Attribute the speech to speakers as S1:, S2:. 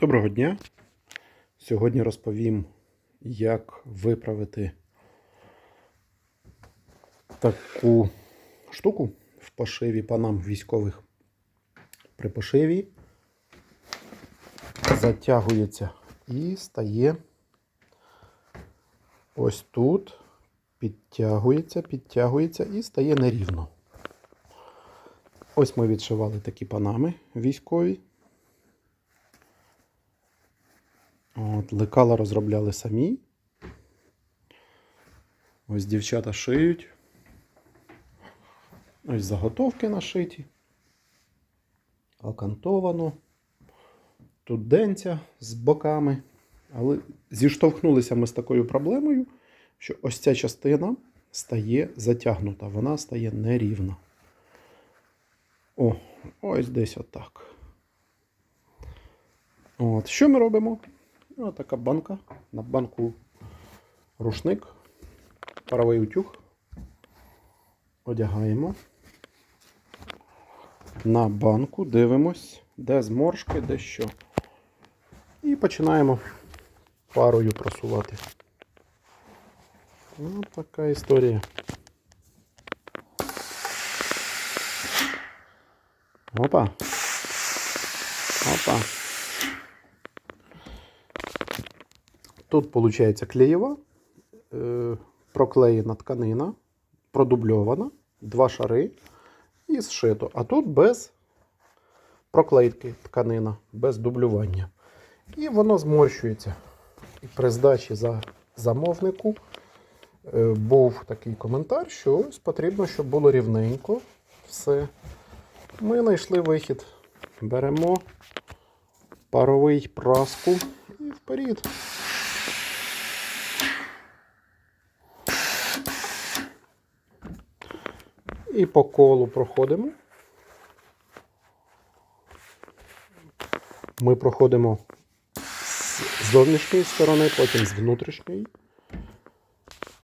S1: Доброго дня! Сьогодні розповім, як виправити таку штуку в пошиві панам військових. При пошиві затягується і стає ось тут, підтягується, підтягується і стає нерівно. Ось ми відшивали такі панами військові. От, лекала розробляли самі. Ось дівчата шиють. Ось заготовки нашиті. Окантовано. Тут денця з боками. Але зіштовхнулися ми з такою проблемою, що ось ця частина стає затягнута, вона стає нерівна. О, ось десь отак. От, що ми робимо? Ось така банка. На банку рушник, паровий утюг. Одягаємо. На банку дивимось, де зморшки, де що. І починаємо парою просувати. Ось така історія. Опа. Опа. Тут виходить клеєва, е, проклеєна тканина, продубльована, два шари і зшито. А тут без проклейки тканина, без дублювання. І воно зморщується. І при здачі за замовнику е, був такий коментар, що ось потрібно, щоб було рівненько все. Ми знайшли вихід. Беремо паровий праску і вперед. І по колу проходимо. Ми проходимо з зовнішньої сторони, потім з внутрішньої.